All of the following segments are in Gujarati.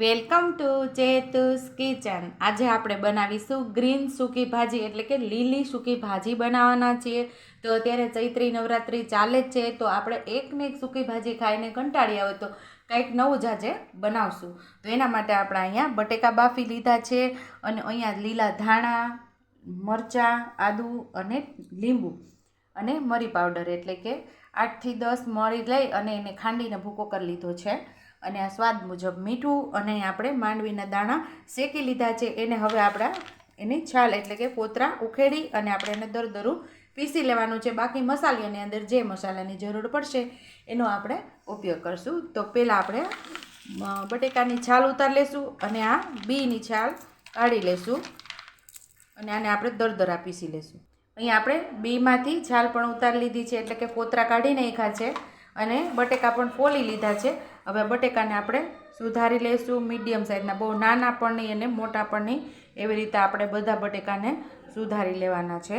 Welcome to જેતુસ kitchen. આજે આપણે બનાવીશું ગ્રીન સૂકી ભાજી, એટલે કે લીલી સૂકી ભાજી બનાવવાના છીએ. તો અત્યારે ચૈત્રી નવરાત્રિ ચાલે જ છે, તો આપણે એક ને એક સૂકી ભાજી ખાઈને કંટાળ્યા હોય તો કંઈક નવું જ આજે બનાવશું. તો એના માટે આપણે અહીંયા બટેકા બાફી લીધા છે અને અહીંયા લીલા ધાણા, મરચાં, આદું અને લીંબુ અને મરી પાવડર, એટલે કે આઠથી દસ મરી લઈ અને એને ખાંડીને ભૂકો કરી લીધો છે. અને આ સ્વાદ મુજબ મીઠું અને આપણે માંડવીના દાણા શેકી લીધા છે. એને હવે આપણા એની છાલ એટલે કે પોતરા ઉખેડી અને આપણે એને દરદરું પીસી લેવાનું છે. બાકી મસાલાની અંદર જે મસાલાની જરૂર પડશે એનો આપણે ઉપયોગ કરશું. તો પહેલાં આપણે બટેકાની છાલ ઉતારી લેશું અને આ બીની છાલ કાઢી લેશું અને આને આપણે દરદરા પીસી લેશું. અહીં આપણે બીમાંથી છાલ પણ ઉતારી લીધી છે. એટલે કે પોતરા કાઢી નાખ્યા છે અને બટેકા પણ ફોલી લીધા છે. હવે બટેકાને આપણે સુધારી લઈશું. મીડિયમ સાઇઝના બહુ નાના પણ નહીં અને મોટા પણ નહીં. એવી રીતે આપણે બધા બટેકાને સુધારી લેવાના છે.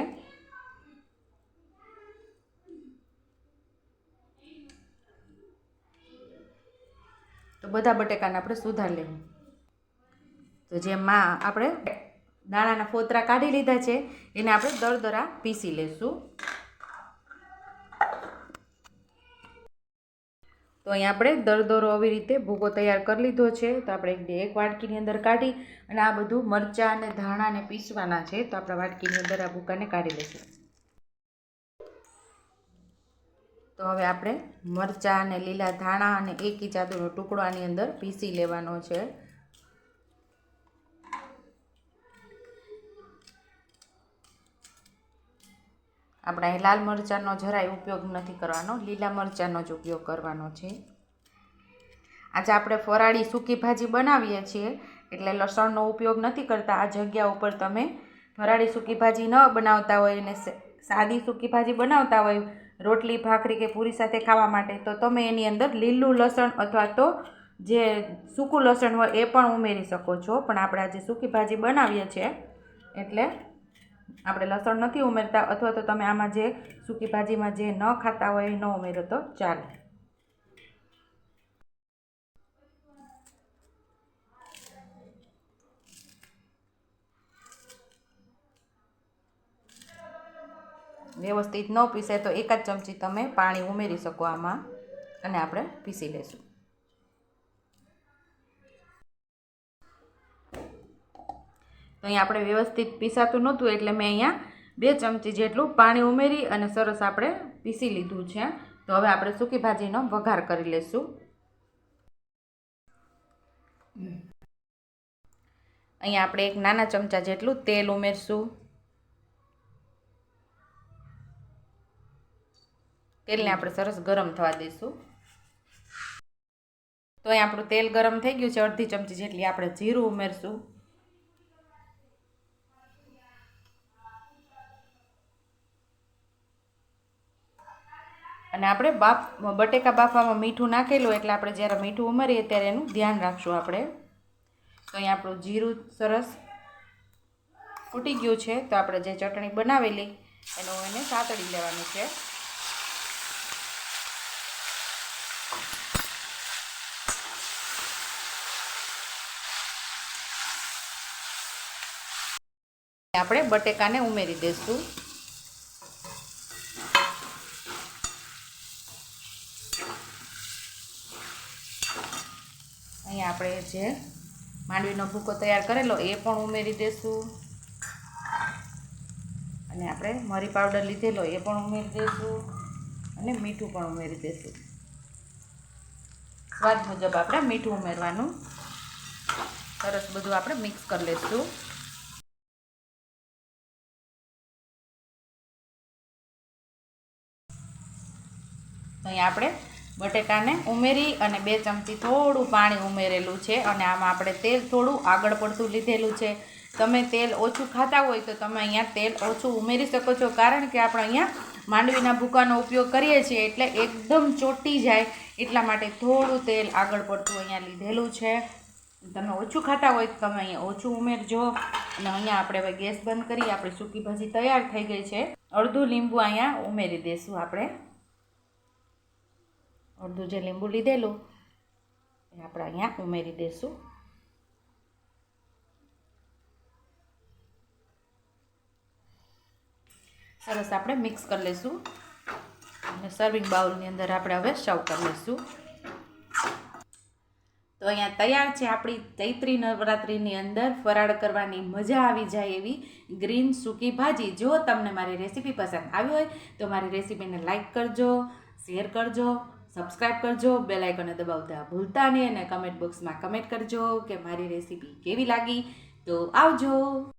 તો બધા બટેકાને આપણે સુધારી લેવું તો જેમાં આપણે દાણાના ફોતરા કાઢી લીધા છે, એને આપણે દરદરા પીસી લેશું તો અહીં આપણે દરદરો આવી રીતે ભૂકો તૈયાર કરી લીધો છે. તો આપણે એક વાટકીની અંદર કાઢી અને આ બધું મરચાં અને ધાણાને પીસવાના છે. તો આપણે વાટકીની અંદર આ ભૂકાને કાઢી લઈશું. તો હવે આપણે મરચાં અને લીલા ધાણા અને એક ઇંચ આદુનો ટુકડો આની અંદર પીસી લેવાનો છે. આપણે અહીં લાલ મરચાંનો જરાય ઉપયોગ નથી કરવાનો, લીલા મરચાંનો જ ઉપયોગ કરવાનો છે. આજે આપણે ફરાળી સૂકી ભાજી બનાવીએ છીએ, એટલે લસણનો ઉપયોગ નથી કરતા. આ જગ્યા ઉપર તમે ફરાળી સૂકી ભાજી ન બનાવતા હોય અને સાદી સૂકી ભાજી બનાવતા હોય, રોટલી, ભાખરી કે પૂરી સાથે ખાવા માટે, તો તમે એની અંદર લીલું લસણ અથવા તો જે સૂકું લસણ હોય એ પણ ઉમેરી શકો છો. પણ આપણે આજે સૂકી ભાજી બનાવીએ છીએ, એટલે આપણે લસણ નથી ઉમેરતા, અથવા તો તમે આમાં જે સૂકી ભાજીમાં જે ન ખાતા હોય એ ન ઉમેરો તો ચાલે. વ્યવસ્થિત ન પીસે તો એક જ ચમચી તમે પાણી ઉમેરી શકો આમાં, અને આપણે પીસી લેશું. તો અહીંયા આપણે વ્યવસ્થિત પીસાતું નહોતું એટલે મેં અહીંયા બે ચમચી જેટલું પાણી ઉમેરી અને સરસ આપણે પીસી લીધું છે. તો હવે આપણે સૂકી ભાજીનો વઘાર કરી લઈશું અહીંયા આપણે એક નાના ચમચા જેટલું તેલ ઉમેરશું. તેલને આપણે સરસ ગરમ થવા દઈશું તો અહીં આપણું તેલ ગરમ થઈ ગયું છે. અડધી ચમચી જેટલી આપણે જીરું ઉમેરશું. અને આપણે બાફ, બટેકા બાફવામાં મીઠું નાખેલું એટલે આપણે જ્યારે મીઠું ઉમેરીએ ત્યારે એનું ધ્યાન રાખશું આપણે. તો અહીં આપણું જીરું સરસ ફૂટી ગયું છે, તો આપણે જે ચટણી બનાવેલી એનું એને સાતળી લેવાનું છે. આપણે બટેકાને ઉમેરી દઈશું અહીંયા આપણે જે માંડવીનો ભૂકો તૈયાર કરેલો, એ પણ ઉમેરી દઈશું અને આપણે મરી પાવડર લીધેલો, એ પણ ઉમેરી દઈશું અને મીઠું પણ ઉમેરી દઈશું સ્વાદ મુજબ આપણે મીઠું ઉમેરવાનું. સરસ બધું આપણે મિક્સ કરી લઈશું અહીં આપણે બટેકાને ઉમેરી અને બે ચમચી થોડું પાણી ઉમેરેલું છે અને આમાં આપણે તેલ થોડું આગળ પડતું લીધેલું છે. તમે તેલ ઓછું ખાતા હોય તો તમે અહીંયા તેલ ઓછું ઉમેરી શકો છો. કારણ કે આપણે અહીંયા માંડવીના ભૂકાનો ઉપયોગ કરીએ છીએ એટલે એકદમ ચોટી જાય. એટલા માટે થોડું તેલ આગળ પડતું અહીંયા લીધેલું છે. તમે ઓછું ખાતા હોય તો તમે અહીંયા ઓછું ઉમેરજો. અને અહીંયા આપણે હવે ગેસ બંધ કરી આપણી સૂકી ભાજી તૈયાર થઈ ગઈ છે. અડધું લીંબુ અહીંયા ઉમેરી દઈશું આપણે. અડધું જે લીંબુ લીધેલું એ આપણે અહીંયા ઉમેરી દઈશું સરસ આપણે મિક્સ કરી લઈશું અને સર્વિંગ બાઉલની અંદર આપણે હવે સર્વ કરી લઈશું તો અહીંયા તૈયાર છે આપણી ચૈત્રી નવરાત્રિની અંદર ફરાળ કરવાની મજા આવી જાય એવી ગ્રીન સૂકી ભાજી. જો તમને મારી રેસીપી પસંદ આવી હોય તો મારી રેસીપીને લાઇક કરજો, શેર કરજો. સબસ્ક્રાઈબ કરજો બે લાઇકને દબાવતા ભૂલતા નહીં અને કમેન્ટ બોક્સમાં કમેન્ટ કરજો કે મારી રેસીપી કેવી લાગી. તો આવજો.